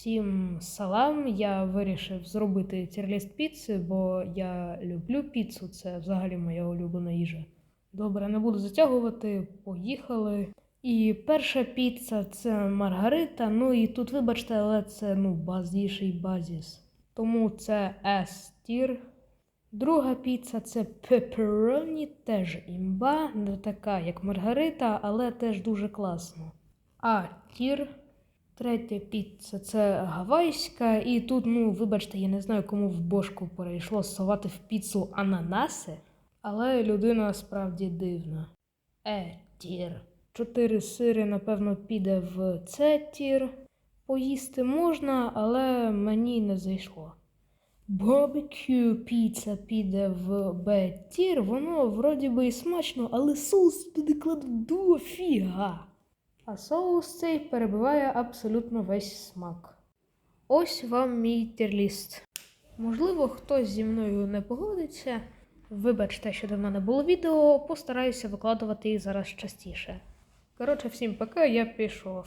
Всім салам. Я вирішив зробити тірліст піци, бо я люблю піцу, це взагалі моя улюблена їжа. Добре, не буду затягувати, поїхали. І перша піца це маргарита. Ну і тут, вибачте, але це ну базіший базіс. Тому це S-тір. Друга піца це пеппероні, теж імба, не така, як маргарита, але теж дуже класно. А тір. Третя піца це гавайська, і тут, ну, вибачте, я не знаю, кому в бошку перейшло совати в піцу ананаси, але людина справді дивна. Е, тір. Чотири сири, напевно, піде в це тір. Поїсти можна, але мені не зайшло. Барбекю піца піде в Б-тір, воно вроді би і смачно, але соус туди кладуть дофіга. А соус цей перебиває абсолютно весь смак. Ось вам мій тірліст. Можливо, хтось зі мною не погодиться. Вибачте, що до мене було відео, постараюся викладувати їх зараз частіше. Коротше, всім пока, я пішов.